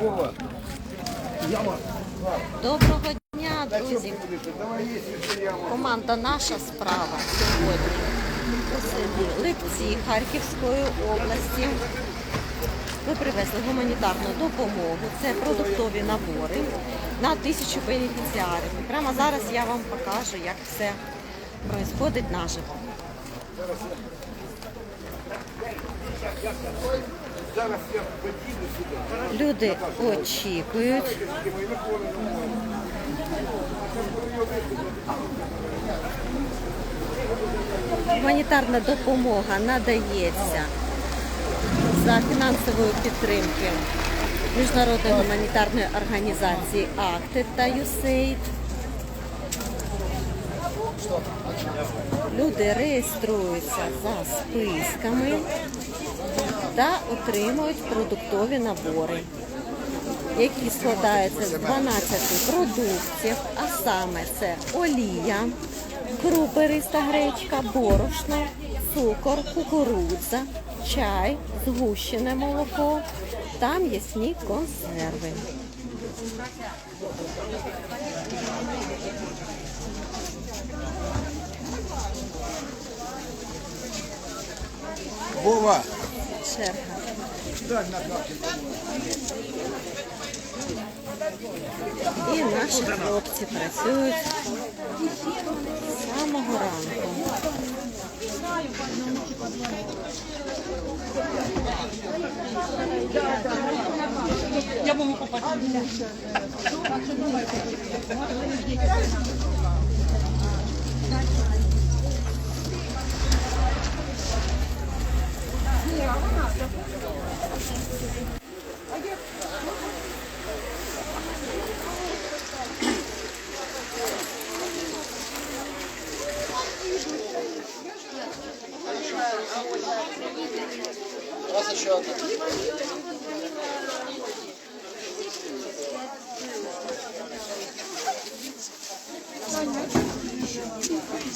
Доброго дня, друзі! Команда Наша справа сьогодні у селі Липці Харківської області. Ми привезли гуманітарну допомогу. Це продуктові набори на тисячу бенефіціарів. Прямо зараз я вам покажу, як все відбувається наживо. Люди очікують. Гуманітарна допомога надається за фінансової підтримки Міжнародної гуманітарної організації АКТИ та ЮСЕЙД. Люди реєструються за списками та отримують продуктові набори, які складаються з 12 продуктів, а саме це олія, крупириста гречка, борошно, цукор, кукурудза, чай, згущене молоко та м'ясні консерви. Вова, Черга. І наші хлопці працюють з самого ранку.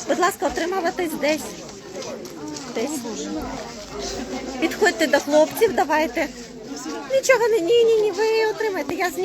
Будь ласка, отримуватись десь. Десь. Підходьте до хлопців, давайте. Нічого не ні, ні, ні, ви отримаєте, я знімаю.